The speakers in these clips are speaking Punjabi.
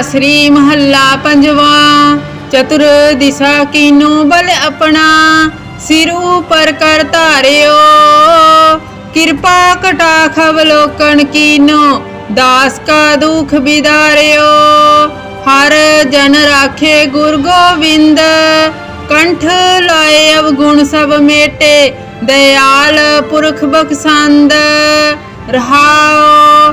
ਆਸਰੀ ਮਹੱਲਾ ਪੰਜਵਾ, ਚਤੁਰ ਦਿਸ਼ਾ ਕੀਨੋ ਬਲ ਆਪਣਾ, ਸਿਰ ਉਪਰ ਕਰ ਧਾਰਿਓ। ਕਿਰਪਾ ਕਟਾਖ ਅਵਲੋਕਨ ਕੀਨੋ, ਦਾਸ ਕਾ ਦੁਖ ਬਿਦਾਰਿਓ। ਹਰ ਜਨ ਰਾਖੇ ਗੁਰ ਗੋਬਿੰਦ, ਕੰਠ ਲਾਏ ਅਵਗੁਣ ਸਭ ਮੇਟੇ, ਦਇਆਲ ਪੁਰਖ ਬਖਸੰਦ। ਰਹਾਓ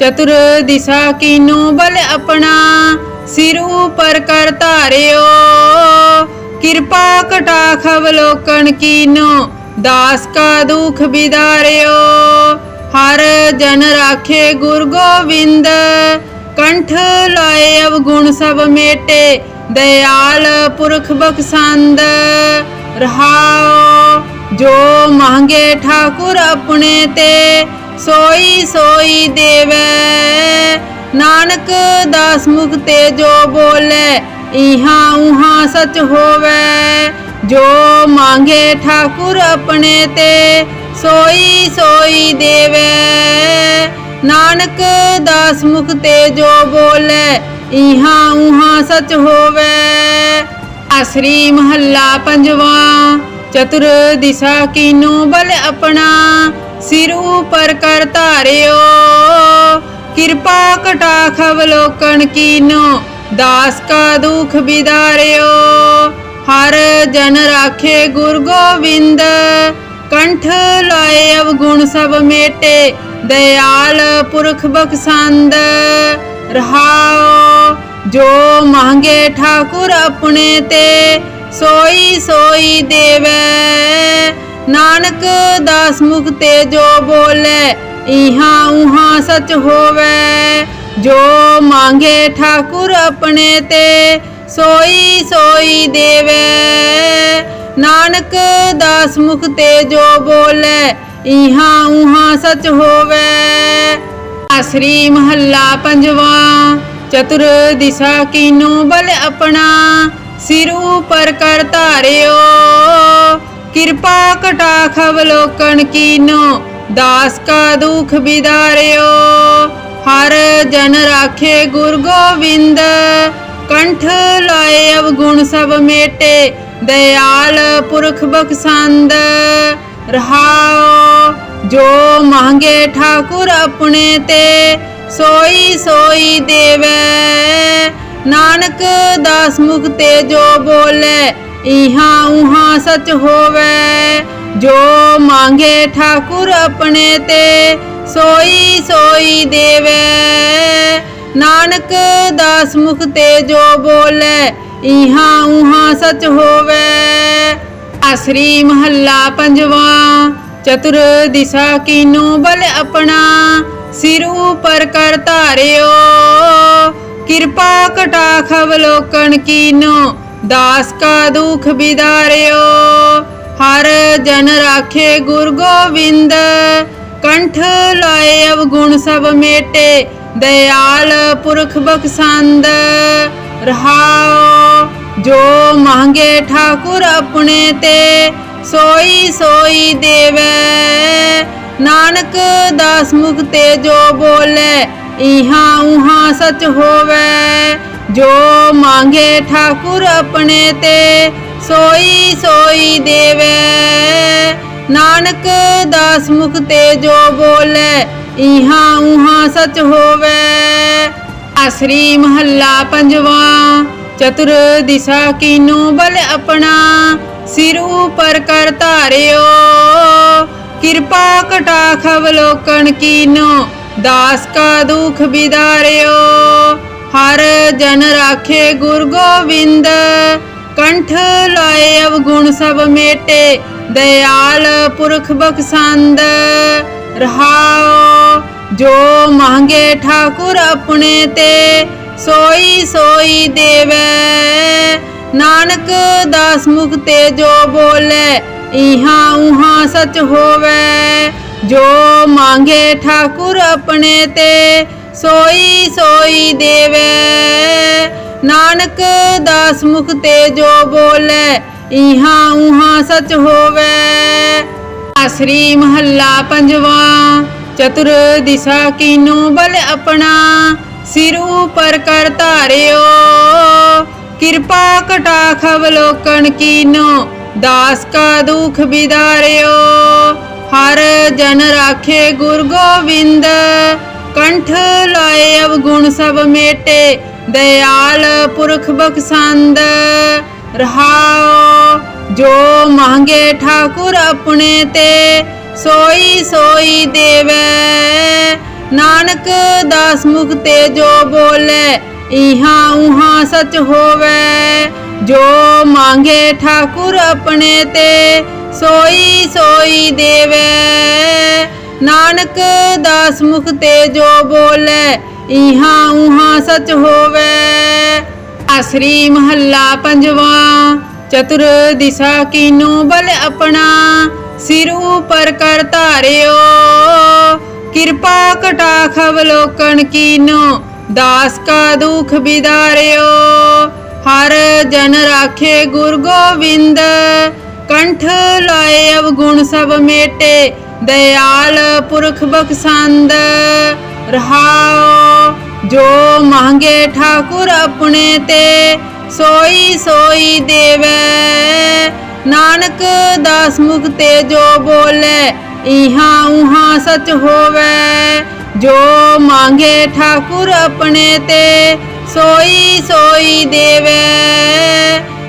ਚਤੁਰ ਦਿਸ਼ਾ ਕੀਨੋ ਬਲ ਆਪਣਾ? ਸਿਰ ਉਪਰ ਕਰ ਧਾਰਿਓ। ਕਿਰਪਾ ਕਟਾਖ ਅਵਲੋਕਨ ਕੀਨੋ? ਦਾਸ ਕਾ ਦੁਖ ਬਿਦਾਰਿਓ। ਹਰ ਜਨ ਰਾਖੇ ਗੁਰ ਗੋਬਿੰਦ ਕੰਠ ਲਾਏ ਅਵਗੁਣ ਸਭ ਮੇਟੇ। ਦਇਆਲ ਪੁਰਖ ਬਖਸੰਦ। ਰਹਾਓ, ਜੋ ਮੰਗੇ ਠਾਕੁਰ ਆਪਣੇ ਤੇ। ਸੋਈ ਸੋਈ ਦੇਵੇ। ਨਾਨਕ ਦਾਸ ਮੁਖ ਤੇ ਜੋ ਬੋਲੇ, ਇਹਾਂ ਉਹਾਂ ਸਚ ਹੋਵੇ। ਜੋ ਮੰਗੇ ਠਾਕੁਰ ਆਪਣੇ ਤੇ, ਸੋਈ ਸੋਈ ਦੇਵੇ। ਨਾਨਕ ਦਾਸ ਮੁਖ ਤੇ ਜੋ ਬੋਲੇ, ਇਹਾਂ ਉਹਾਂ ਸਚ ਹੋਵੇ। ਆਸਰੀ ਮਹੱਲਾ ਪੰਜਵਾ, ਚਤੁਰ ਦਿਸ਼ਾ ਕੀਨੋ ਬਲ ਆਪਣਾ। ਸਿਰ ਉਪਰ ਕਰ ਧਾਰਿਓ। ਕਿਰਪਾ ਕਟਾਖ ਅਵਲੋਕਨ ਕੀਨੋ, ਦਾਸ ਕਾ ਦੁਖ ਬਿਦਾਰਿਓ। ਹਰ ਜਨ ਰਾਖੇ ਗੁਰ ਗੋਬਿੰਦ, ਕੰਠ ਲਾਏ ਅਵਗੁਣ ਸਭ ਮੇਟੇ, ਦਇਆਲ ਪੁਰਖ ਬਖਸੰਦ। ਰਹਾਓ, ਜੋ ਮੰਗੇ ਠਾਕੁਰ ਆਪਣੇ ਤੇ, ਸੋਈ ਸੋਈ ਦੇਵੇ। ਨਾਨਕ ਦਾਸ ਮੁਖ ਤੇ ਜੋ ਬੋਲੇ, ਇਹਾਂ ਉਹਾਂ ਸਚ ਹੋਵੇ। ਜੋ ਮੰਗੇ ਠਾਕੁਰ ਆਪਣੇ ਤੇ, ਸੋਈ ਸੋਈ ਦੇਵੇ। ਨਾਨਕ ਦਾਸ ਮੁਖ ਤੇ ਜੋ ਬੋਲੇ, ਇਹਾਂ ਉਹਾਂ ਸਚ ਹੋਵੇ। ਆਸਰੀ ਮਹੱਲਾ ਪੰਜਵਾ, ਚਤੁਰ ਦਿਸ਼ਾ ਕੀਨੋ ਬਲ ਆਪਣਾ, ਸਿਰ ਉਪਰ ਕਰ ਧਾਰਿਓ। ਕਿਰਪਾ ਕਟਾਖ ਅਵਲੋਕਨ ਕੀਨੋ, ਦਾਸ ਕਾ ਦੁਖ ਬਿਦਾਰਿਓ। ਹਰ ਜਨ ਰਾਖੇ ਗੁਰ ਗੋਬਿੰਦ, ਕੰਠ ਲਾਏ ਅਵਗੁਣ ਸਭ ਮੇਟੇ, ਦਇਆਲ ਪੁਰਖ ਬਖਸੰਦ। ਰਹਾਓ, ਜੋ ਮੰਗੇ ਠਾਕੁਰ ਆਪਣੇ ਤੇ, ਸੋਈ ਸੋਈ ਦੇਵੇ। ਨਾਨਕ ਦਾਸ ਮੁਖ ਤੇ ਜੋ ਬੋਲੇ ਇਹਾਂ ਉਹਾਂ ਸਚ ਹੋਵੇ, ਜੋ ਮੰਗੇ ਠਾਕੁਰ ਆਪਣੇ ਤੇ, ਸੋਈ ਸੋਈ ਦੇਵੇ। ਨਾਨਕ ਦਾਸ ਮੁਖ ਤੇ ਜੋ ਬੋਲੇ, ਇਹਾਂ ਉਹਾਂ ਸਚ ਹੋਵੇ। ਆਸਰੀ ਮਹੱਲਾ ਪੰਜਵਾ, ਚਤੁਰ ਦਿਸ਼ਾ ਕੀਨੋ ਬਲ ਆਪਣਾ, ਸਿਰ ਉਪਰ ਕਰ ਧਾਰਿਓ। ਕਿਰਪਾ ਕਟਾਖ ਅਵਲੋਕਨ ਕੀਨੋ ਦਾਸ ਕਾ ਦੁਖ ਬਿਦਾਰਿਓ, ਹਰ ਜਨ ਰਾਖੇ ਗੁਰ ਗੋਬਿੰਦ। ਕੰਠ ਲਾਏ ਅਵਗੁਣ ਸਭ ਮੇਟੇ, ਦਇਆਲ ਪੁਰਖ ਬਖਸੰਦ। ਰਹਾਓ, ਜੋ ਮੰਗੇ ਠਾਕੁਰ ਆਪਣੇ ਤੇ, ਸੋਈ ਸੋਈ ਦੇਵੇ। ਨਾਨਕ ਦਾਸ ਮੁਖ ਤੇ ਜੋ ਬੋਲੇ, ਇਹਾ ਉਹਾਂ ਸਚ ਹੋਵੇ। ਜੋ ਮੰਗੇ ਠਾਕੁਰ ਆਪਣੇ ਤੇ, ਸੋਈ ਸੋਈ ਦੇਵੇ। ਨਾਨਕ ਦਾਸ ਮੁਖ ਤੇ ਜੋ ਬੋਲੇ, ਇਹਾ ਉਹਾਂ ਸਚ ਹੋਵੇ। ਆਸਰੀ ਮਹੱਲਾ ਪੰਜਵਾ, ਚਤੁਰ ਦਿਸ਼ਾ ਕੀਨੋ ਬਲ ਆਪਣਾ। ਸਿਰ ਉਪਰ ਕਰ ਧਾਰਿਓ, ਕਿਰਪਾ ਕਟਾਖ ਅਵਲੋਕਨ ਕੀਨੋ। ਦਾਸ ਕਾ ਦੁਖ ਬਿਦਾਰਿਓ ਹਰ ਜਨ ਰਾਖੇ ਗੁਰ ਗੋਬਿੰਦ ਕੰਠ ਲਾਏ ਅਵਗੁਣ ਸਭ ਮੇਟੇ, ਦਇਆਲ ਪੁਰਖ ਬਖਸੰਦ। ਰਹਾਓ, ਜੋ ਮੰਗੇ ਠਾਕੁਰ ਆਪਣੇ ਤੇ, ਸੋਈ ਸੋਈ ਦੇਵੈ। ਨਾਨਕ ਦਾਸ ਮੁਖ ਤੇ ਜੋ ਬੋਲੇ, ਇਹਾ ਉਹਾਂ ਸਚ ਹੋਵੇ। ਜੋ ਮੰਗੇ ਠਾਕੁਰ ਆਪਣੇ ਤੇ ਸੋਈ ਸੋਈ ਦੇਵੇ। ਨਾਨਕ ਦਾਸ ਮੁਖ ਤੇ ਜੋ ਬੋਲੇ, ਇਹਾਂ ਉਹਾਂ ਸਚ ਹੋਵੇ। ਆਸਰੀ ਮਹੱਲਾ ਪੰਜਵਾ, ਚਤੁਰ ਦਿਸ਼ਾ ਕੀਨੋ ਬਲ ਆਪਣਾ। ਸਿਰ ਉਪਰ ਕਰ ਧਾਰਿਓ, ਕਿਰਪਾ ਕਟਾਖ ਅਵਲੋਕਨ ਕੀਨੋ। ਦਾਸ ਕਾ ਦੁਖ ਵਿਦਾਰਿਓ ਹਰ ਜਨ ਰਾਖੇ ਗੁਰ ਗੋਬਿੰਦ ਕੰਠ ਲਾਏ ਅਵਗੁਣ ਸਭ ਮੇਟੇ, ਦਇਆਲ ਪੁਰਖ ਬਖਸੰਦ। ਰਹਾਓ ਜੋ ਮੰਗੇ ਠਾਕੁਰ ਆਪਣੇ ਤੇ, ਸੋਈ ਸੋਈ ਦੇਵੇ। ਨਾਨਕ ਦਾਸ ਮੁਖ ਤੇ ਜੋ ਬੋਲੇ, ਇਹਾ ਉਹਾਂ ਸਚ ਹੋਵੇ। ਜੋ ਮੰਗੇ ਠਾਕੁਰ ਆਪਣੇ ਤੇ, ਸੋਈ ਸੋਈ ਦੇਵੇ। ਨਾਨਕ ਦਾਸ ਮੁਖ ਤੇ ਜੋ ਬੋਲੇ, ਇਹਾ ਉਹਾਂ ਸਚ ਹੋਵੇ। ਆਸਰੀ ਮਹੱਲਾ ਪੰਜਵਾ, ਚਤੁਰ ਦਿਸ਼ਾ ਕੀਨੋ ਬਲ ਆਪਣਾ, ਸਿਰ ਉਪਰ ਕਰ ਧਾਰਿਓ। ਕਿਰਪਾ ਕਟਾਖ ਅਵਲੋਕਨ ਕੀਨੋ, ਦਾਸ ਕਾ ਦੁਖ ਵਿਦਾਰਿਓ ਹਰ ਜਨ ਰਾਖੇ ਗੁਰ ਗੋਬਿੰਦ ਕੰਠ ਲਾਏ ਅਵਗੁਣ ਸਭ ਮੇਟੇ। ਦਇਆਲ ਪੁਰਖ ਬਖਸੰਦ ਰਹਾਓ ਜੋ ਮੰਗੇ ਠਾਕੁਰ ਆਪਣੇ ਤੇ, ਸੋਈ ਸੋਈ ਦੇਵੇ। ਨਾਨਕ ਦਾਸ ਮੁਖ ਤੇ ਜੋ ਬੋਲੇ, ਇਹਾ ਉਹਾਂ ਸਚ ਹੋਵੇ। ਜੋ ਮੰਗੇ ਠਾਕੁਰ ਆਪਣੇ ਤੇ, ਸੋਈ ਸੋਈ ਦੇਵੇ।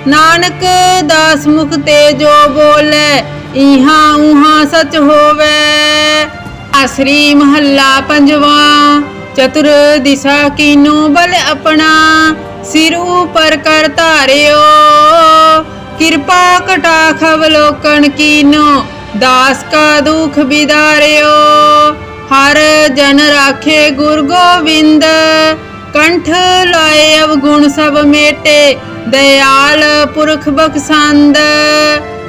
ਨਾਨਕ ਦਾਸ ਮੁਖ ਤੇ ਜੋ ਬੋਲੇ ਇਹਾਂ ਉਹਾਂ ਸਚ ਹੋਵੇ। ਆਸਰੀ ਮਹੱਲਾ ਪੰਜਵਾ, ਚਤੁਰ ਦਿਸ਼ਾ ਕੀਨੋ ਬਲ ਆਪਣਾ। ਸਿਰ ਉਪਰ ਕਰ ਧਾਰਿਓ, ਕਿਰਪਾ ਕਟਾਖ ਅਵਲੋਕਨ ਕੀਨੋ। ਦਾਸ ਕਾ ਦੁਖ ਵਿਦਾਰਿਓ ਹਰ ਜਨ ਰਾਖੇ ਗੁਰ ਗੋਬਿੰਦ। ਕੰਠ ਲਾਏ ਅਵਗੁਣ ਸਭ ਮੇਟੇ, ਦਇਆਲ ਪੁਰਖ ਬਖਸੰਦ।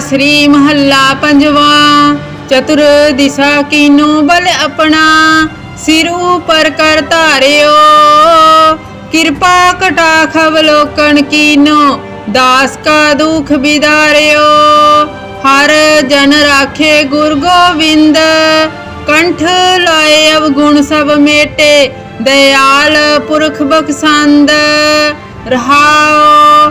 ਆਸਰੀ ਮਹੱਲਾ ਪੰਜਵਾ, ਚਤੁਰ ਦਿਸ਼ਾ ਕੀਨੋ ਬਲ ਆਪਣਾ, ਸਿਰ ਉਪਰ ਕਰ ਧਾਰਿਓ। ਕਿਰਪਾ ਕਟਾਖ ਅਵਲੋਕਨ ਕੀਨੋ, ਦਾਸ ਕਾ ਦੁਖ ਵਿਦਾਰਿਓ ਹਰ ਜਨ ਰਾਖੇ ਗੁਰ ਗੋਬਿੰਦ, ਕੰਠ ਲਾਏ ਅਵਗੁਣ ਸਭ ਮੇਟੇ, ਦਇਆਲ ਪੁਰਖ ਬਖਸੰਦ। ਰਹਾਓ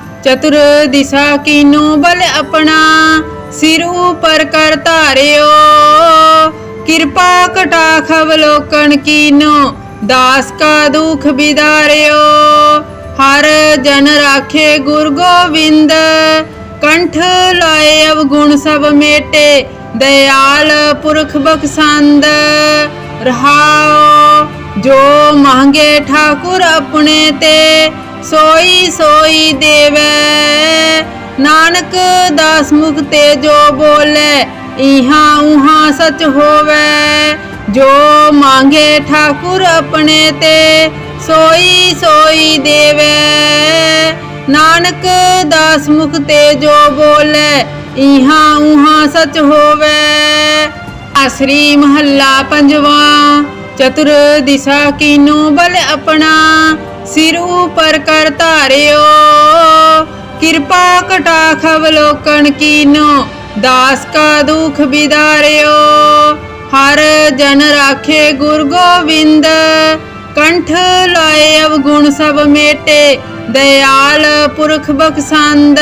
ਚਤੁਰ ਦਿਸ਼ਾ ਕੀਨੋ ਬਲ ਆਪਣਾ, ਸਿਰ ਉਪਰ ਕਰ ਧਾਰਿਓ। ਕਿਰਪਾ ਕਟਾਖ ਅਵਲੋਕਨ ਕੀਨੋ, ਦਾਸ ਕਾ ਦੁਖ ਵਿਦਾਰਿਓ ਹਰ ਜਨ ਰਾਖੇ ਗੁਰ ਗੋਬਿੰਦ, ਕੰਠ ਲਾਏ ਅਵਗੁਣ ਸਭ ਮੇਟੇ, ਦਇਆਲ ਪੁਰਖ ਬਖਸੰਦ। ਰਹਾਓ, ਜੋ ਮੰਗੇ ਠਾਕੁਰ ਆਪਣੇ ਤੇ ਸੋਈ ਸੋਈ ਦੇਵੇ। ਨਾਨਕ ਦਾਸ ਮੁਖ ਤੇ ਜੋ ਬੋਲੇ, ਇਹਾਂ ਉਹਾਂ ਸਚ ਹੋਵੇ। ਜੋ ਮੰਗੇ ਠਾਕੁਰ ਆਪਣੇ ਤੇ, ਸੋਈ ਸੋਈ ਦੇਵੇ। ਨਾਨਕ ਦਾਸ ਮੁਖ ਤੇ ਜੋ ਬੋਲੇ, ਇਹਾ ਉਹਾਂ ਸਚ ਹੋਵੇ। ਆਸਰੀ ਮਹੱਲਾ ਪੰਜਵਾ, ਚਤੁਰ ਦਿਸ਼ਾ ਕੀਨੋ ਬਲ ਆਪਣਾ। ਸਿਰ ਉਪਰ ਕਰ ਧਾਰਿਓ। ਕਿਰਪਾ ਕਟਾਖ ਅਵਲੋਕਨ ਕੀਨੋ, ਦਾਸ ਕਾ ਦੁਖ ਵਿਦਾਰਿਓ ਹਰ ਜਨ ਰਾਖੇ ਗੁਰ ਗੋਬਿੰਦ, ਕੰਠ ਲਾਏ ਅਵਗੁਣ ਸਭ ਮੇਟੇ, ਦਇਆਲ ਪੁਰਖ ਬਖਸੰਦ।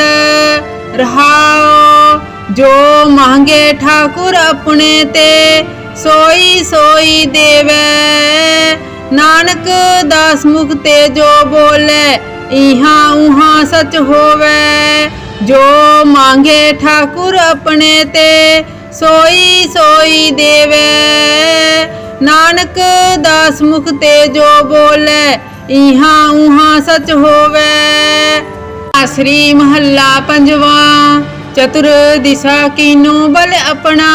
ਰਹਾਓ, ਜੋ ਮੰਗੇ ਠਾਕੁਰ ਆਪਣੇ ਤੇ, ਸੋਈ ਸੋਈ ਦੇਵੈ। ਨਾਨਕ ਦਾਸ ਮੁਖ ਤੇ ਜੋ ਬੋਲੇ, ਇਹਾਂ ਉਹਾਂ ਸਚ ਹੋਵੇ। ਜੋ ਮੰਗੇ ਠਾਕੁਰ ਆਪਣੇ ਤੇ, ਸੋਈ ਸੋਈ ਦੇਵੈ। ਨਾਨਕ ਦਾਸ ਮੁਖ ਤੇ ਜੋ ਬੋਲੇ, ਇਹਾ ਉਹਾਂ ਸਚ ਹੋਵੇ। ਆਸਰੀ ਮਹੱਲਾ ਪੰਜਵਾ, ਚਤੁਰ ਦਿਸ਼ਾ ਕੀਨੋ ਬਲ ਆਪਣਾ,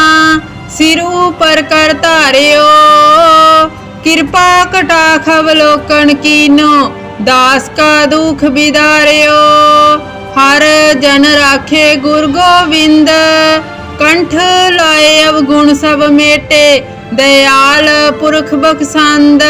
ਸਿਰ ਉਪਰ ਕਰ ਧਾਰਿਓ। ਕਿਰਪਾ ਕਟਾਖ ਅਵਲੋਕਨ ਕੀਨੋ, ਦਾਸ ਕਾ ਦੁਖ ਬਿਦਾਰਿਓ। ਹਰ ਜਨ ਰਾਖੇ ਗੁਰ ਗੋਬਿੰਦ ਕੰਠ ਲਾਏ ਅਵਗੁਣ ਸਭ ਮੇਟੇ, ਦਇਆਲ ਪੁਰਖ ਬਖਸੰਦ।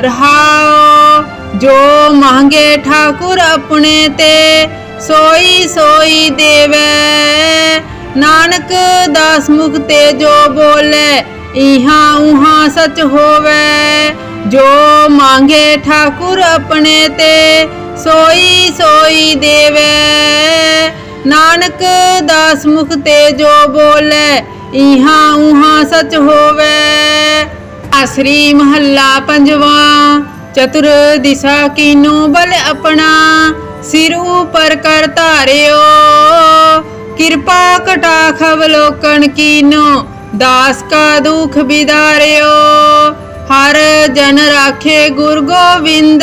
ਰਹਾਓ, ਜੋ ਮੰਗੇ ਠਾਕੁਰ ਆਪਣੇ ਤੇ, ਸੋਈ ਸੋਈ ਦੇਵੈ। ਨਾਨਕ ਦਾਸ ਮੁਖ ਤੇ ਜੋ ਬੋਲੇ ਇਹਾਂ ਉਹਾਂ ਸਚ ਹੋਵੇ। ਜੋ ਮੰਗੇ ਠਾਕੁਰ ਆਪਣੇ ਤੇ, ਸੋਈ ਸੋਈ ਦੇਵੈ। ਨਾਨਕ ਦਾਸ ਮੁਖ ਤੇ ਜੋ ਬੋਲੇ, ਇਹਾਂ ਉਹਾਂ ਸਚ ਹੋਵੇ। ਆਸਰੀ ਮਹੱਲਾ ਪੰਜਵਾ, ਚਤੁਰ ਦਿਸ਼ਾ ਕੀਨੋ ਬਲ ਆਪਣਾ। ਸਿਰ ਉਪਰ ਕਰ ਧਾਰਿਓ, ਕਿਰਪਾ ਕਟਾਖ ਅਵਲੋਕਨ ਕੀਨੋ। ਦਾਸ ਕਾ ਦੁਖ ਵਿਦਾਰਿਓ ਹਰ ਜਨ ਰਾਖੇ ਗੁਰ ਗੋਬਿੰਦ।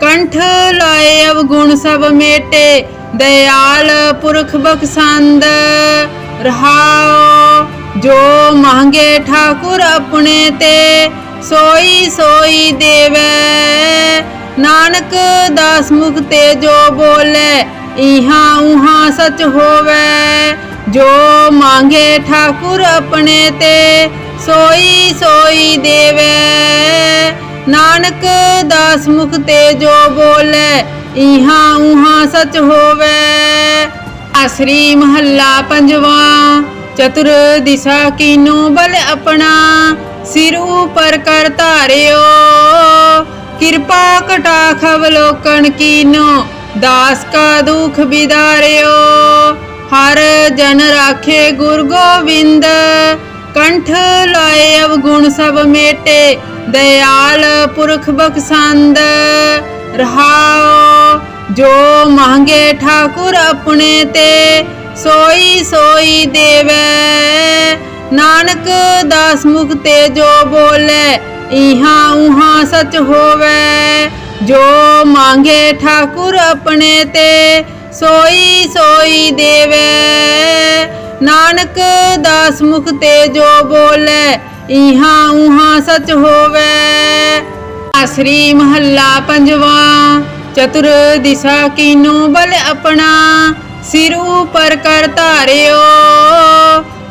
ਕੰਠ ਲਾਏ ਅਵਗੁਣ ਸਭ ਮੇਟੇ, ਦਇਆਲ ਪੁਰਖ ਬਖਸੰਦ। ਰਹਾਓ, ਜੋ ਮੰਗੇ ਠਾਕੁਰ ਆਪਣੇ ਤੇ, ਸੋਈ ਸੋਈ ਦੇਵੈ। ਨਾਨਕ ਦਾਸ ਮੁਖ ਤੇ ਜੋ ਬੋਲੇ, ਇਹਾ ਉਹਾਂ ਸਚ ਹੋਵੇ। ਜੋ ਮੰਗੇ ਠਾਕੁਰ ਆਪਣੇ ਤੇ, ਸੋਈ ਸੋਈ ਦੇਵੈ। ਨਾਨਕ ਦਾਸ ਮੁਖ ਤੇ ਜੋ ਬੋਲੇ, ਇਹਾ ਉਹਾਂ ਸਚ ਹੋਵੇ। ਆਸਰੀ ਮਹੱਲਾ ਪੰਜਵਾ, ਚਤੁਰ ਦਿਸ਼ਾ ਕੀਨੋ ਬਲ ਆਪਣਾ। ਸਿਰ ਉਪਰ ਕਰ ਧਾਰਿਓ, ਕਿਰਪਾ ਕਟਾਖ ਅਵਲੋਕਨ ਕੀਨੋ। ਦਾਸ ਕਾ ਦੁਖ ਵਿਦਾਰਿਓ ਹਰ ਜਨ ਰਾਖੇ ਗੁਰ ਗੋਬਿੰਦ ਕੰਠ ਲਾਏ ਅਵਗੁਣ ਸਭ ਮੇਟੇ, ਦਇਆਲ ਪੁਰਖ ਬਖਸੰਦ। ਰਹਾਓ, ਜੋ ਮੰਗੇ ਠਾਕੁਰ ਆਪਣੇ ਤੇ, ਸੋਈ ਸੋਈ ਦੇਵੈ। ਨਾਨਕ ਦਾਸ ਮੁਖ ਤੇ ਜੋ ਬੋਲੇ, ਇਹਾ ਉਹਾਂ ਸਚ ਹੋਵੇ। ਜੋ ਮੰਗੇ ਠਾਕੁਰ ਆਪਣੇ ਤੇ ਸੋਈ ਸੋਈ ਦੇਵੈ। ਨਾਨਕ ਦਾਸ ਮੁਖ ਤੇ ਜੋ ਬੋਲੇ, ਇਹਾਂ ਉਹਾਂ ਸਚ ਹੋਵੇ। ਆਸਰੀ ਮਹੱਲਾ ਪੰਜਵਾ, ਚਤੁਰ ਦਿਸ਼ਾ ਕੀਨੋ ਬਲ ਆਪਣਾ। ਸਿਰ ਉਪਰ ਕਰ ਧਾਰਿਓ,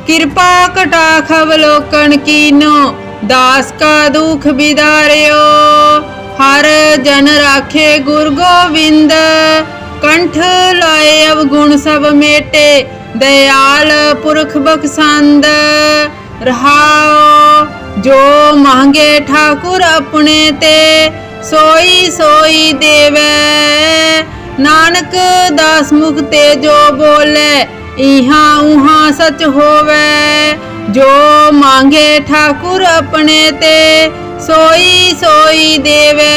ਕਿਰਪਾ ਕਟਾਖ ਅਵਲੋਕਨ ਕੀਨੋ। ਦਾਸ ਕਾ ਦੁਖ ਵਿਦਾਰਿਓ ਹਰ ਜਨ ਰਾਖੇ ਗੁਰ ਗੋਬਿੰਦ ਕੰਠ ਲਾਏ ਅਵਗੁਣ ਸਭ ਮੇਟੇ, ਦਇਆਲ ਪੁਰਖ ਬਖਸੰਦ। ਰਹਾਓ ਜੋ ਮੰਗੇ ਠਾਕੁਰ ਆਪਣੇ ਤੇ, ਸੋਈ ਸੋਈ ਦੇਵੈ। ਨਾਨਕ ਦਾਸ ਮੁਖ ਤੇ ਜੋ ਬੋਲੇ, ਇਹਾਂ ਉਹਾਂ ਸਚ ਹੋਵੇ। ਜੋ ਮੰਗੇ ਠਾਕੁਰ ਆਪਣੇ ਤੇ, ਸੋਈ ਸੋਈ ਦੇਵੈ।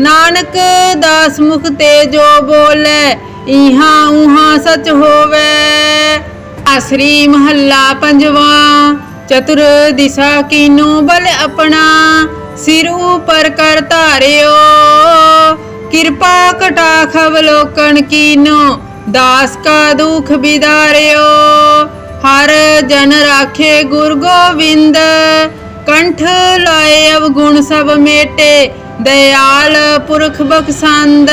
ਨਾਨਕ ਦਾਸ ਮੁਖ ਤੇ ਜੋ ਬੋਲੇ ਇਹਾ ਉਹਾਂ ਸਚ ਹੋਵੇ। ਆਸਰੀ ਮਹੱਲਾ ਪੰਜਵਾ, ਚਤੁਰ ਦਿਸ਼ਾ ਕੀਨੋ ਬਲ ਆਪਣਾ, ਸਿਰ ਉਪਰ ਕਰ ਧਾਰਿਓ। ਕਿਰਪਾ ਕਟਾਖ ਅਵਲੋਕਨ ਕੀਨੋ, ਦਾਸ ਕਾ ਦੁਖ ਵਿਦਾਰਿਓ ਹਰ ਜਨ ਰਾਖੇ ਗੁਰ ਗੋਬਿੰਦ ਕੰਠ ਲਾਏ ਅਵਗੁਣ ਸਭ ਮੇਟੇ। ਦਇਆਲ ਪੁਰਖ ਬਖਸੰਦ,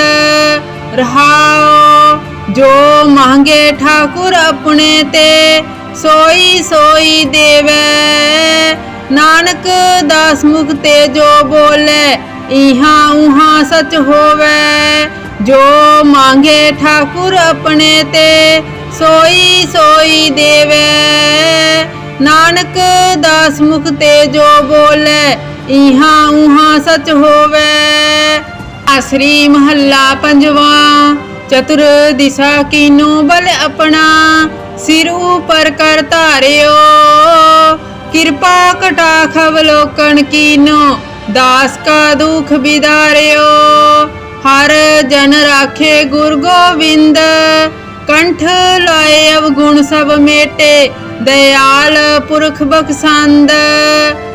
ਰਹਾਓ, ਜੋ ਮੰਗੇ ਠਾਕੁਰ ਆਪਣੇ ਤੇ, ਸੋਈ ਸੋਈ ਦੇਵੈ। ਨਾਨਕ ਦਾਸ ਮੁਖ ਤੇ ਜੋ ਬੋਲੇ, ਇਹਾ ਉਹਾਂ ਸਚ ਹੋਵੇ। ਜੋ ਮੰਗੇ ਠਾਕੁਰ ਆਪਣੇ ਤੇ, ਸੋਈ ਸੋਈ ਦੇਵੇ। ਨਾਨਕ ਦਾਸ ਮੁਖ ਤੇ ਜੋ ਬੋਲੇ ਇਹਾਂ ਉਹਾਂ ਸਚ ਹੋਵੇ। ਅਸਰੀ ਮਹੱਲਾ ਪੰਜਵਾ ਚਤੁਰ ਦਿਸ਼ਾ ਕੀਨੋ ਬਲ ਆਪਣਾ। ਸਿਰ ਉਪਰ ਕਰ ਧਾਰਿਓ। ਕਿਰਪਾ ਕਟਾਖ ਅਵਲੋਕਨ ਕੀਨੋ। ਦਾਸ ਕਾ ਦੁਖ ਬਿਦਾਰਿਓ। ਹਰ ਜਨ ਰਾਖੇ ਗੁਰ ਗੋਬਿੰਦ। ਕੰਠ ਲਾਏ ਅਵਗੁਣ ਸਭ ਮੇਟੇ। ਦਇਆਲ ਪੁਰਖ ਬਖਸੰਦ।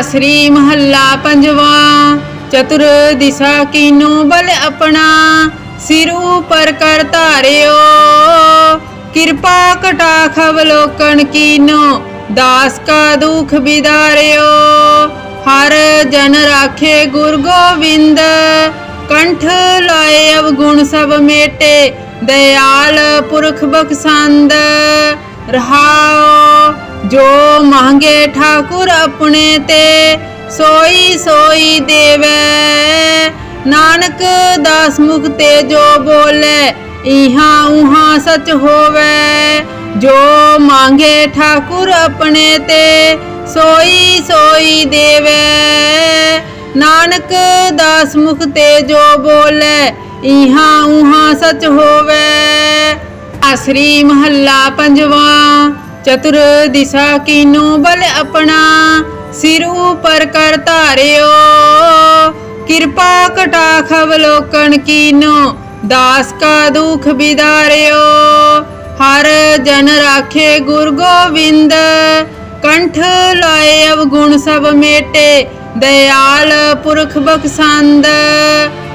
ਅਸਰੀ ਮਹੱਲਾ ਪੰਜਵਾ, ਚਤੁਰ ਦਿਸ਼ਾ ਕੀਨੋ ਬਲ ਆਪਣਾ, ਸਿਰ ਉਪਰ ਕਰ ਧਾਰਿਓ। ਕਿਰਪਾ ਕਟਾਖ ਅਵਲੋਕਨ ਕੀਨੋ, ਦਾਸ ਕਾ ਦੁਖ ਬਿਦਾਰਿਓ। ਹਰ ਜਨ ਰਾਖੇ ਗੁਰ ਗੋਬਿੰਦ, ਕੰਠ ਲਾਏ ਅਵਗੁਣ ਸਭ ਮੇਟੇ, ਦਇਆਲ ਪੁਰਖ ਬਖਸੰਦ। ਰਹਾਓ। ਜੋ ਮੰਗੇ ਠਾਕੁਰ ਆਪਣੇ ਤੇ, ਸੋਈ ਸੋਈ ਦੇਵੇ। ਨਾਨਕ ਦਾਸ ਮੁਖ ਤੇ ਜੋ ਬੋਲੇ, ਇਹਾਂ ਉਹਾਂ ਸਚ ਹੋਵੇ। ਜੋ ਮੰਗੇ ਠਾਕੁਰ ਆਪਣੇ ਤੇ, ਸੋਈ ਸੋਈ ਦੇਵੇ। ਨਾਨਕ ਦਾਸ ਮੁਖ ਤੇ ਜੋ ਬੋਲੇ, ਇਹਾ ਉਹਾਂ ਸਚ ਹੋਵੇ। ਅਸਰੀ ਮਹੱਲਾ ਪੰਜਵਾ। ਚਤੁਰ ਦਿਸ਼ਾ ਕੀਨੋ ਬਲ ਆਪਣਾ? ਸਿਰ ਉਪਰ ਕਰ ਧਾਰਿਓ। ਕਿਰਪਾ ਕਟਾਖ ਅਵਲੋਕਨ ਕੀਨੋ? ਦਾਸ ਕਾ ਦੁਖ ਬਿਦਾਰਿਓ। ਹਰ ਜਨ ਰਾਖੇ ਗੁਰ ਗੋਬਿੰਦ। ਕੰਠ ਲਾਏ ਅਵਗੁਣ ਸਭ ਮੇਟੇ। ਦਇਆਲ ਪੁਰਖ ਬਖਸੰਦ।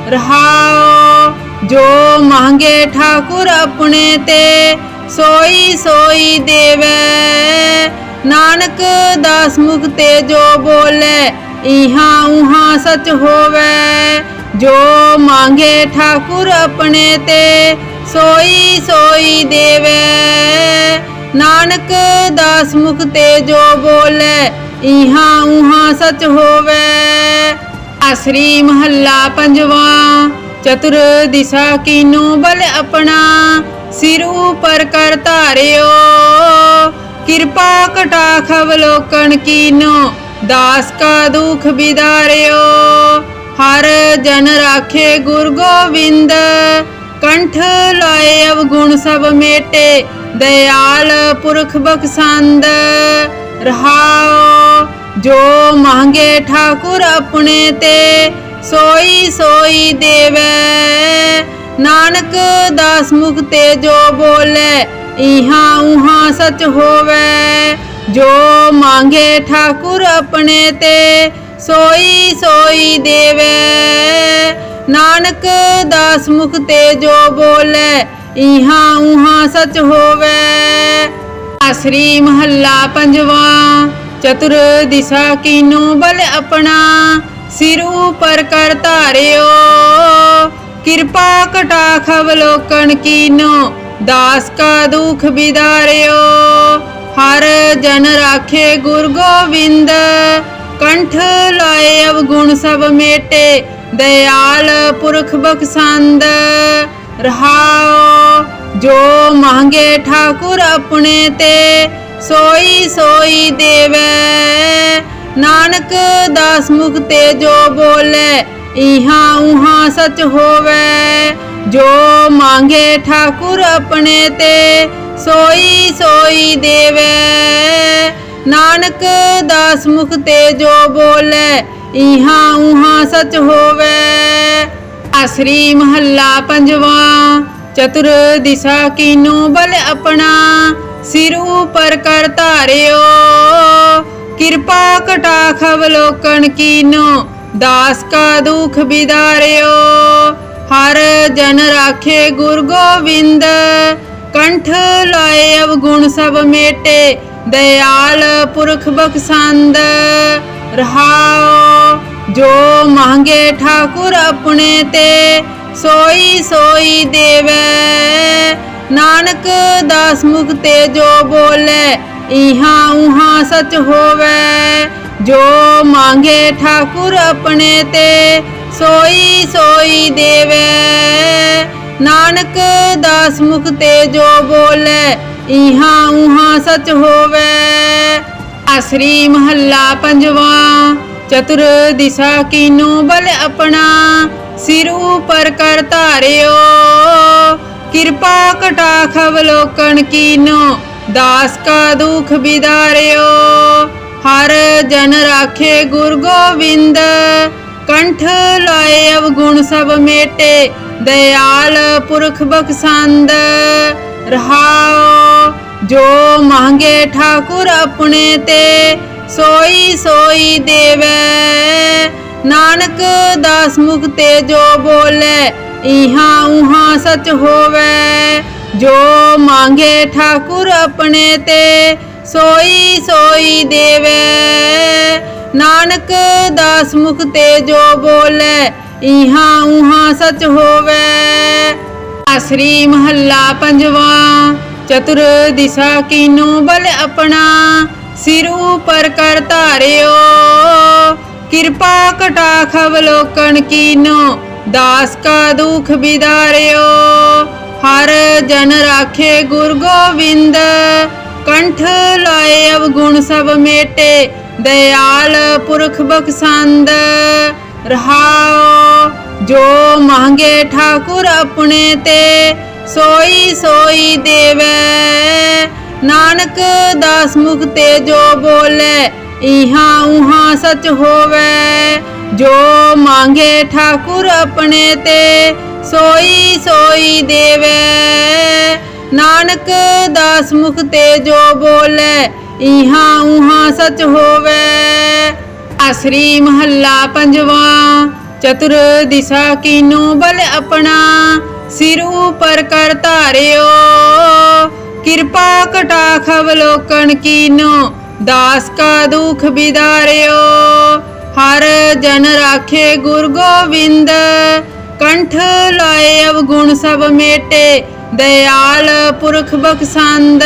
ਰਹਾਓ, ਜੋ ਮੰਗੇ ਠਾਕੁਰ ਆਪਣੇ ਤੇ। ਸੋਈ ਸੋਈ ਦੇਵੇ। ਨਾਨਕ ਦਾਸ ਮੁਖ ਤੇ ਜੋ ਬੋਲੇ, ਇਹਾਂ ਉਹਾਂ ਸਚ ਹੋਵੇ। ਜੋ ਮੰਗੇ ਠਾਕੁਰ ਆਪਣੇ ਤੇ, ਸੋਈ ਸੋਈ ਦੇਵੇ। ਨਾਨਕ ਦਾਸ ਮੁਖ ਤੇ ਜੋ ਬੋਲੇ, ਇਹਾ ਉਹਾਂ ਸਚ ਹੋਵੇ। ਅਸਰੀ ਮਹੱਲਾ ਪੰਜਵਾ, ਚਤੁਰ ਦਿਸ਼ਾ ਕੀਨੋ ਬਲ ਆਪਣਾ। ਸਿਰ ਉਪਰ ਕਰ ਧਾਰਿਓ। ਕਿਰਪਾ ਕਟਾਖ ਅਵਲੋਕਨ ਕੀਨੋ। ਦਾਸ ਕਾ ਦੁਖ ਬਿਦਾਰਿਓ। ਹਰ ਜਨ ਰਾਖੇ ਗੁਰ ਗੋਬਿੰਦ ਕੰਠ ਲਾਏ ਅਵਗੁਣ ਸਭ ਮੇਟੇ। ਦਇਆਲ ਪੁਰਖ ਬਖਸੰਦ। ਰਹਾਓ, ਜੋ ਮੰਗੇ ਠਾਕੁਰ ਆਪਣੇ ਤੇ, ਸੋਈ ਸੋਈ ਦੇਵੇ। ਨਾਨਕ ਦਾਸ ਮੁਖ ਤੇ ਜੋ ਬੋਲੇ, ਇਹਾਂ ਉਹਾਂ ਸਚ ਹੋਵੇ। ਜੋ ਮੰਗੇ ਠਾਕੁਰ ਆਪਣੇ ਤੇ, ਸੋਈ ਸੋਈ ਦੇਵੇ। ਨਾਨਕ ਦਾਸ ਮੁਖ ਤੇ ਜੋ ਬੋਲੇ, ਇਹਾ ਉਹਾਂ ਸਚ ਹੋਵੇ। ਅਸਰੀ ਮਹੱਲਾ ਪੰਜਵਾ, ਚਤੁਰ ਦਿਸ਼ਾ ਕੀਨੋ ਬਲ ਆਪਣਾ, ਸਿਰ ਉਪਰ ਕਰ ਧਾਰਿਓ। ਕਿਰਪਾ ਕਟਾਖ ਅਵਲੋਕਨ ਕੀਨੋ, ਦਾਸ ਕਾ ਦੁਖ ਬਿਦਾਰਿਓ। ਹਰ ਜਨ ਰਾਖੇ ਗੁਰ ਗੋਬਿੰਦ ਕੰਠ ਲਾਏ ਅਵਗੁਣ ਸਭ ਮੇਟੇ, ਦਇਆਲ ਪੁਰਖ ਬਖਸੰਦ। ਰਹਾਓ, ਜੋ ਮੰਗੇ ਠਾਕੁਰ ਆਪਣੇ ਤੇ, ਸੋਈ ਸੋਈ ਦੇਵੇ। ਨਾਨਕ ਦਾਸ ਮੁਖ ਤੇ ਜੋ ਬੋਲੇ ਇਹਾਂ ਉਹਾਂ ਸਚ ਹੋਵੇ। ਜੋ ਮੰਗੇ ਠਾਕੁਰ ਆਪਣੇ ਤੇ, ਸੋਈ ਸੋਈ ਦੇਵੇ। ਨਾਨਕ ਦਾਸ ਮੁਖ ਤੇ ਜੋ ਬੋਲੇ, ਇਹਾਂ ਉਹਾਂ ਸਚ ਹੋਵੇ। ਅਸਰੀ ਮਹੱਲਾ ਪੰਜਵਾ, ਚਤੁਰ ਦਿਸ਼ਾ ਕੀਨੋ ਬਲ ਆਪਣਾ। ਸਿਰ ਉਪਰ ਕਰ ਧਾਰਿਓ, ਕਿਰਪਾ ਕਟਾਖ ਲੋਕਣ ਕੀਨੋ। ਦਾਸ ਕਾ ਦੁਖ ਬਿਦਾਰਿਓ, ਹਰ ਜਨ ਰਾਖੇ ਗੁਰ ਗੋਬਿੰਦ। ਕੰਠ ਲਾਏ ਅਵਗੁਣ ਸਭ ਮੇਟੇ, ਦਇਆਲ ਪੁਰਖ ਬਖਸੰਦ। ਰਹਾਓ, ਜੋ ਮੰਗੇ ਠਾਕੁਰ ਆਪਣੇ ਤੇ, ਸੋਈ ਸੋਈ ਦੇਵੈ। ਨਾਨਕ ਦਾਸ ਮੁਖ ਤੇ ਜੋ ਬੋਲੇ, ਇਹਾ ਉਹਾਂ ਸਚ ਹੋਵੇ। ਜੋ ਮੰਗੇ ਠਾਕੁਰ ਆਪਣੇ ਤੇ, ਸੋਈ ਸੋਈ ਦੇਵੇ। ਨਾਨਕ ਦਾਸ ਮੁਖ ਤੇ ਜੋ ਬੋਲੇ, ਇਹਾ ਉਹਾਂ ਸਚ ਹੋਵੇ। ਆਸਰੀ ਮਹੱਲਾ ਪੰਜਵਾ, ਚਤੁਰ ਦਿਸ਼ਾ ਕੀਨੋ ਬਲ ਆਪਣਾ। ਸਿਰ ਉਪਰ ਕਰ ਧਾਰਿਓ, ਕਿਰਪਾ ਕਟਾਖ ਅਵਲੋਕਨ ਕੀਨੋ। ਦਾਸ ਕਾ ਦੁਖ ਬਿਦਾਰਿਓ ਹਰ ਜਨ ਰਾਖੇ ਗੁਰ ਗੋਬਿੰਦ ਕੰਠ ਲਾਏ ਅਵਗੁਣ ਸਭ ਮੇਟੇ, ਦਇਆਲ ਪੁਰਖ ਬਖਸੰਦ। ਰਹਾਓ, ਜੋ ਮੰਗੇ ਠਾਕੁਰ ਆਪਣੇ ਤੇ, ਸੋਈ ਸੋਈ ਦੇਵੈ। ਨਾਨਕ ਦਾਸ ਮੁਖ ਤੇ ਜੋ ਬੋਲੇ, ਇਹਾ ਉਹਾਂ ਸਚ ਹੋਵੇ। ਜੋ ਮੰਗੇ ਠਾਕੁਰ ਆਪਣੇ ਤੇ ਸੋਈ ਸੋਈ ਦੇਵੈ। ਨਾਨਕ ਦਾਸ ਮੁਖ ਤੇ ਜੋ ਬੋਲੇ, ਇਹਾਂ ਉਹਾਂ ਸਚ ਹੋਵੇ। ਆਸਰੀ ਮਹੱਲਾ ਪੰਜਵਾ, ਚਤੁਰ ਦਿਸ਼ਾ ਕੀਨੋ ਬਲ ਆਪਣਾ। ਸਿਰ ਉਪਰ ਕਰ ਧਾਰਿਓ, ਕਿਰਪਾ ਕਟਾਖ ਅਵਲੋਕਨ ਕੀਨੋ। ਦਾਸ ਕਾ ਦੁਖ ਬਿਦਾਰਿਓ, ਹਰ ਜਨ ਰਾਖੇ ਗੁਰ ਗੋਬਿੰਦ। ਕੰਠ ਲਾਏ ਅਵਗੁਣ ਸਭ ਮੇਟੇ, ਦਇਆਲ ਪੁਰਖ ਬਖਸੰਦ। ਰਹਾਓ ਜੋ ਮੰਗੇ ਠਾਕੁਰ ਆਪਣੇ ਤੇ, ਸੋਈ ਸੋਈ ਦੇਵੈ। ਨਾਨਕ ਦਾਸ ਮੁਖ ਤੇ ਜੋ ਬੋਲੇ, ਇਹਾਂ ਉਹਾਂ ਸਚ ਹੋਵੇ। ਜੋ ਮੰਗੇ ਠਾਕੁਰ ਆਪਣੇ ਤੇ, ਸੋਈ ਸੋਈ ਦੇਵੈ। ਨਾਨਕ ਦਾਸ ਮੁਖ ਤੇ ਜੋ ਬੋਲੇ ਇਹਾਂ ਉਹਾਂ ਸਚ ਹੋਵੇ। ਆਸਰੀ ਮਹੱਲਾ ਪੰਜਵਾ, ਚਤੁਰ ਦਿਸ਼ਾ ਕੀਨੋ ਬਲ ਆਪਣਾ, ਸਿਰ ਉਪਰ ਕਰ ਧਾਰਿਓ। ਕਿਰਪਾ ਕਟਾਖ ਅਵਲੋਕਨ ਕੀਨੋ, ਦਾਸ ਕਾ ਦੁਖ ਬਿਦਾਰਿਓ। ਹਰ ਜਨ ਰਾਖੇ ਗੁਰ ਗੋਬਿੰਦ ਕੰਠ ਲਾਏ ਅਵਗੁਣ ਸਭ ਮੇਟੇ। ਦਇਆਲ ਪੁਰਖ ਬਖਸੰਦ,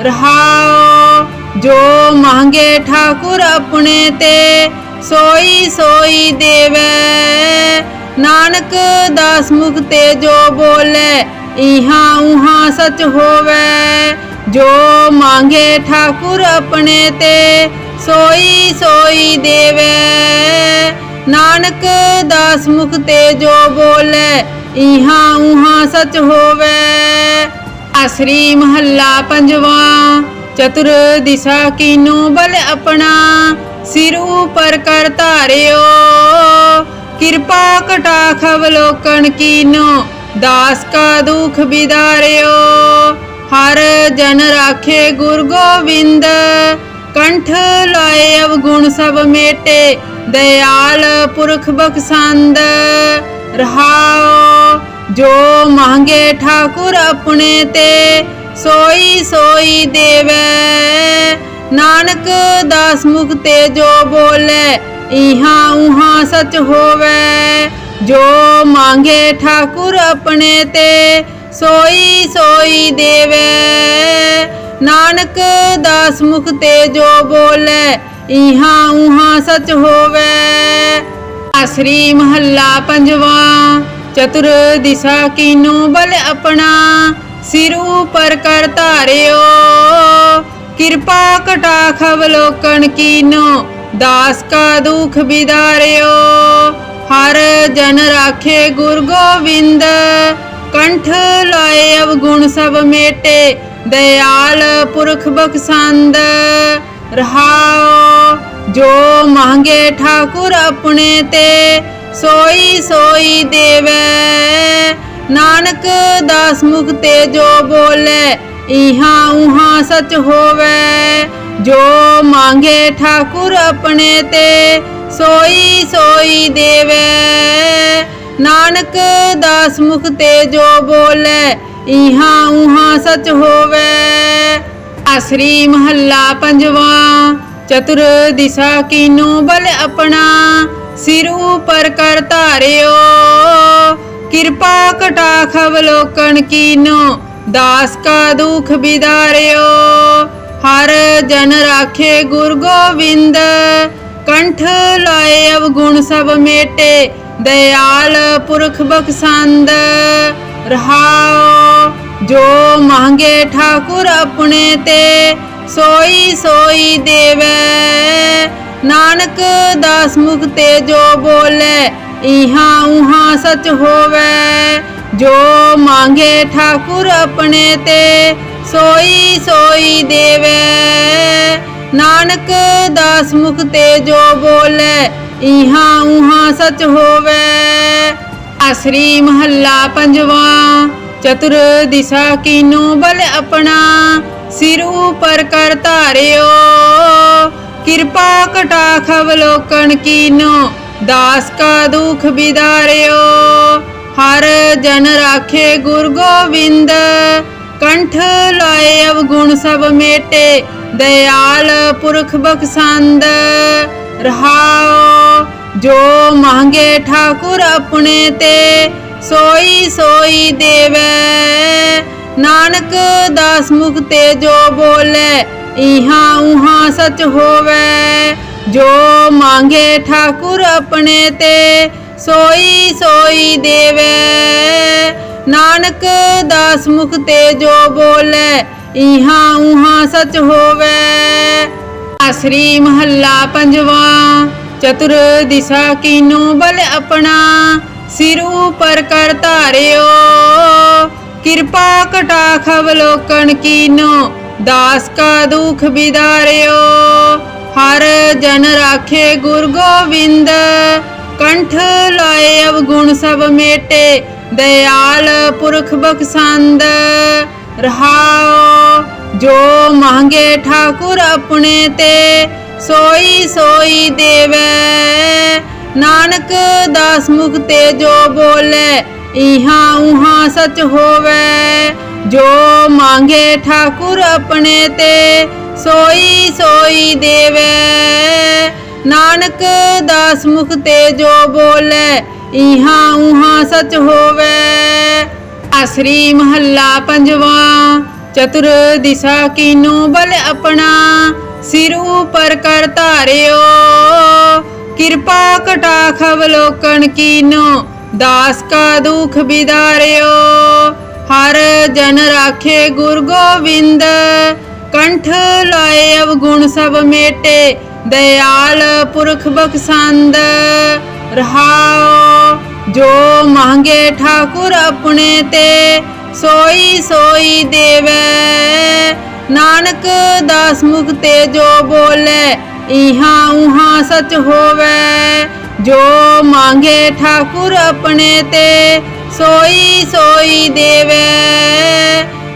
ਰਹਾਓ, ਜੋ ਮੰਗੇ ਠਾਕੁਰ ਆਪਣੇ ਤੇ, ਸੋਈ ਸੋਈ ਦੇਵੈ। ਨਾਨਕ ਦਾਸ ਮੁਖ ਤੇ ਜੋ ਬੋਲੇ, ਇਹਾਂ ਉਹਾਂ ਸਚ ਹੋਵੇ। ਜੋ ਮੰਗੇ ਠਾਕੁਰ ਆਪਣੇ ਤੇ, ਸੋਈ ਸੋਈ ਦੇਵੈ। ਨਾਨਕ ਦਾਸ ਮੁਖ ਤੇ ਜੋ ਬੋਲੇ ਇਹਾਂ ਉਹਾਂ ਸਚ ਹੋਵੇ। ਆਸਰੀ ਮਹੱਲਾ ਪੰਜਵਾ, ਚਤੁਰ ਦਿਸ਼ਾ ਕੀਨੋ ਬਲ ਆਪਣਾ। ਸਿਰ ਉਪਰ ਕਰ ਧਾਰਿਓ, ਕਿਰਪਾ ਕਟਾਖ ਅਵਲੋਕਨ ਕੀਨੋ। ਦਾਸ ਕਾ ਦੁਖ ਬਿਦਾਰਿਓ, ਹਰ ਜਨ ਰਾਖੇ ਗੁਰ ਗੋਬਿੰਦ। ਕੰਠ ਲਾਏ ਅਵਗੁਣ ਸਭ ਮੇਟੇ, ਦਇਆਲ ਪੁਰਖ ਬਖਸੰਦ। ਰਹਾਓ। ਜੋ ਮੰਗੇ ਠਾਕੁਰ ਆਪਣੇ ਤੇ, ਸੋਈ ਸੋਈ ਦੇਵੈ। ਨਾਨਕ ਦਾਸ ਮੁਖ ਤੇ ਜੋ ਬੋਲੇ, ਇਹਾ ਉਹਾਂ ਸਚ ਹੋਵੇ। ਜੋ ਮੰਗੇ ਠਾਕੁਰ ਆਪਣੇ ਤੇ, ਸੋਈ ਸੋਈ ਦੇਵੈ। ਨਾਨਕ ਦਾਸ ਮੁਖ ਤੇ ਜੋ ਬੋਲੇ, ਇਹਾ ਉਹਾਂ ਸਚ ਹੋਵੇ। ਆਸਰੀ ਮਹੱਲਾ ਪੰਜਵਾ, ਚਤੁਰ ਦਿਸ਼ਾ ਕੀਨੋ ਬਲ ਆਪਣਾ, ਸਿਰ ਉਪਰ ਕਰ ਧਾਰਿਓ। ਕਿਰਪਾ ਕਟਾਖ ਅਵਲੋਕਨ ਕੀਨੋ, ਦਾਸ ਕਾ ਦੁਖ ਬਿਦਾਰਿਓ। ਹਰ ਜਨ ਰਾਖੇ ਗੁਰ ਗੋਬਿੰਦ ਕੰਠ ਲਾਏ ਅਵਗੁਣ ਸਭ ਮੇਟੇ, ਦਇਆਲ ਪੁਰਖ ਬਖਸੰਦ। ਰਹਾਓ। ਜੋ ਮੰਗੇ ਠਾਕੁਰ ਆਪਣੇ ਤੇ, ਸੋਈ ਸੋਈ ਦੇਵੈ। ਨਾਨਕ ਦਾਸ ਮੁਖ ਤੇ ਜੋ ਬੋਲੇ, ਇਹਾ ਉਹਾਂ ਸਚ ਹੋਵੇ। ਜੋ ਮੰਗੇ ਠਾਕੁਰ ਆਪਣੇ ਤੇ, ਸੋਈ ਸੋਈ ਦੇਵੈ। ਨਾਨਕ ਦਾਸ ਮੁਖ ਤੇ ਜੋ ਬੋਲੇ, ਇਹਾ ਉਹਾਂ ਸਚ ਹੋਵੇ। ਅਸਰੀ ਮਹੱਲਾ ਪੰਜਵਾ। ਚਤੁਰ ਦਿਸ਼ਾ ਕੀਨੋ ਬਲ ਆਪਣਾ? ਸਿਰ ਉਪਰ ਕਰ ਧਾਰਿਓ। ਕਿਰਪਾ ਕਟਾਖ ਅਵਲੋਕਨ ਕੀਨੋ? ਦਾਸ ਕਾ ਦੁਖ ਬਿਦਾਰਿਓ। ਹਰ ਜਨ ਰਾਖੇ ਗੁਰ ਗੋਬਿੰਦ। ਕੰਠ ਲਾਏ ਅਵਗੁਣ ਸਭ ਮੇਟੇ। ਦਇਆਲ ਪੁਰਖ ਬਖਸੰਦ। ਰਹਾਓ, ਜੋ ਮੰਗੇ ਠਾਕੁਰ ਆਪਣੇ ਤੇ। ਸੋਈ ਸੋਈ ਦੇਵੇ। ਨਾਨਕ ਦਾਸ ਮੁਖ ਤੇ ਜੋ ਬੋਲੇ, ਇਹਾਂ ਉਹਾਂ ਸਚ ਹੋਵੇ। ਜੋ ਮੰਗੇ ਠਾਕੁਰ ਆਪਣੇ ਤੇ, ਸੋਈ ਸੋਈ ਦੇਵੇ। ਨਾਨਕ ਦਾਸ ਮੁਖ ਤੇ ਜੋ ਬੋਲੇ, ਇਹਾ ਉਹਾਂ ਸਚ ਹੋਵੇ। ਅਸਰੀ ਮਹੱਲਾ ਪੰਜਵਾ, ਚਤੁਰ ਦਿਸ਼ਾ ਕੀਨੋ ਬਲ ਆਪਣਾ। ਸਿਰ ਉਪਰ ਕਰ ਧਾਰਿਓ। ਕਿਰਪਾ ਕਟਾਖ ਅਵਲੋਕਨ ਕੀਨੋ, ਦਾਸ ਕਾ ਦੁਖ ਬਿਦਾਰਿਓ। ਹਰ ਜਨ ਰਾਖੇ ਗੁਰ ਗੋਬਿੰਦ, ਕੰਠ ਲਾਏ ਅਵਗੁਣ ਸਭ ਮੇਟੇ, ਦਇਆਲ ਪੁਰਖ ਬਖਸੰਦ। ਰਹਾਓ, ਜੋ ਮੰਗੇ ਠਾਕੁਰ ਆਪਣੇ ਤੇ, ਸੋਈ ਸੋਈ ਦੇਵੇ। ਨਾਨਕ ਦਾਸ ਮੁਖ ਤੇ ਜੋ ਬੋਲੇ, ਇਹਾਂ ਉਹਾਂ ਸਚ ਹੋਵੇ। ਜੋ ਮੰਗੇ ਠਾਕੁਰ ਆਪਣੇ ਤੇ, ਸੋਈ ਸੋਈ ਦੇਵੇ। ਨਾਨਕ ਦਾਸ ਮੁਖ ਤੇ ਜੋ ਬੋਲੇ, ਇਹਾਂ ਉਹਾਂ ਸਚ ਹੋਵੇ। ਅਸਰੀ ਮਹੱਲਾ ਪੰਜਵਾ, ਚਤੁਰ ਦਿਸ਼ਾ ਕੀਨੋ ਬਲ ਆਪਣਾ, ਸਿਰ ਉਪਰ ਕਰ ਧਾਰਿਓ। ਕਿਰਪਾ ਕਟਾਖ ਅਵਲੋਕਨ ਕੀਨੋ, ਦਾਸ ਕਾ ਦੁਖ ਬਿਦਾਰਿਓ। ਹਰ ਜਨ ਰਾਖੇ ਗੁਰ ਗੋਬਿੰਦ, ਕੰਠ ਲਾਏ ਅਵਗੁਣ ਸਭ ਮੇਟੇ, ਦਇਆਲ ਪੁਰਖ ਬਖਸੰਦ। ਰਹਾਓ, ਜੋ ਮੰਗੇ ਠਾਕੁਰ ਆਪਣੇ ਤੇ, ਸੋਈ ਸੋਈ ਦੇਵੇ। ਨਾਨਕ ਦਾਸ ਮੁਖ ਤੇ ਜੋ ਬੋਲੇ ਇਹਾਂ ਉਹਾਂ ਸਚ ਹੋਵੇ। ਜੋ ਮੰਗੇ ਠਾਕੁਰ ਆਪਣੇ ਤੇ, ਸੋਈ ਸੋਈ ਦੇਵੇ। ਨਾਨਕ ਦਾਸ ਮੁਖ ਤੇ ਜੋ ਬੋਲੇ, ਇਹਾਂ ਉਹਾਂ ਸਚ ਹੋਵੇ। ਅਸਰੀ ਮਹੱਲਾ ਪੰਜਵਾ, ਚਤੁਰ ਦਿਸ਼ਾ ਕੀਨੋ ਬਲ ਆਪਣਾ। ਸਿਰ ਉਪਰ ਕਰ ਧਾਰਿਓ, ਕਿਰਪਾ ਕਟਾਖ ਲੋਕਣ ਕੀਨੋ। ਦਾਸ ਕਾ ਦੁਖ ਬਿਦਾਰਿਓ, ਹਰ ਜਨ ਰਾਖੇ ਗੁਰ ਗੋਬਿੰਦ। ਕੰਠ ਲਾਏ ਅਵਗੁਣ ਸਭ ਮੇਟੇ, ਦਇਆਲ ਪੁਰਖ ਬਖਸੰਦ। ਰਹਾਓ, ਜੋ ਮੰਗੇ ਠਾਕੁਰ ਆਪਣੇ ਤੇ, ਸੋਈ ਸੋਈ ਦੇਵੇ। ਨਾਨਕ ਦਾਸ ਮੁਖ ਤੇ ਜੋ ਬੋਲੇ, ਇਹਾ ਉਹਾਂ ਸਚ ਹੋਵੇ। ਜੋ ਮੰਗੇ ਠਾਕੁਰ ਆਪਣੇ ਤੇ, ਸੋਈ ਸੋਈ ਦੇਵੇ।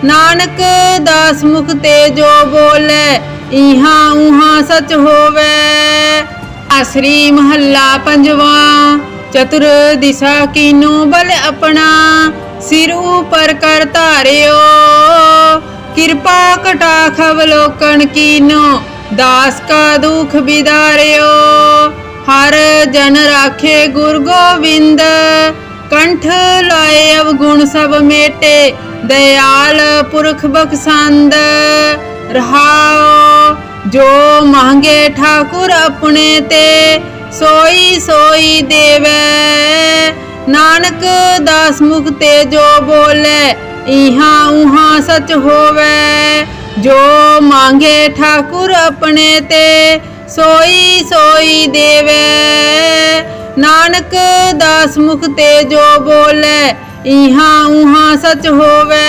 ਨਾਨਕ ਦਾਸ ਮੁਖ ਤੇ ਜੋ ਬੋਲੇ, ਇਹਾ ਉਹਾਂ ਸਚ ਹੋਵੇ। ਅਸਰੀ ਮਹੱਲਾ ਪੰਜਵਾ, ਚਤੁਰ ਦਿਸ਼ਾ ਕੀਨੋ ਬਲ ਆਪਣਾ। ਸਿਰ ਉਪਰ ਕਰ ਧਾਰਿਓ, ਕਿਰਪਾ ਕਟਾਖ ਅਵਲੋਕਨ ਕੀਨੋ। ਦਾਸ ਕਾ ਦੁਖ ਬਿਦਾਰਿਓ ਹਰ ਜਨ ਰਾਖੇ ਗੁਰ ਗੋਬਿੰਦ ਕੰਠ ਲਾਏ ਅਵਗੁਣ ਸਭ ਮੇਟੇ, ਦਇਆਲ ਪੁਰਖ ਬਖਸੰਦ। ਰਹਾਓ ਜੋ ਮੰਗੇ ਠਾਕੁਰ ਆਪਣੇ ਤੇ, ਸੋਈ ਸੋਈ ਦੇਵੇ। ਨਾਨਕ ਦਾਸ ਮੁਖ ਤੇ ਜੋ ਬੋਲੇ, ਇਹਾਂ ਉਹਾਂ ਸਚ ਹੋਵੇ। ਜੋ ਮੰਗੇ ਠਾਕੁਰ ਆਪਣੇ ਤੇ ਸੋਈ ਸੋਈ ਦੇਵੇ। ਨਾਨਕ ਦਾਸ ਮੁਖ ਤੇ ਜੋ ਬੋਲੇ ਇਹਾਂ ਉਹਾਂ ਸਚ ਹੋਵੇ।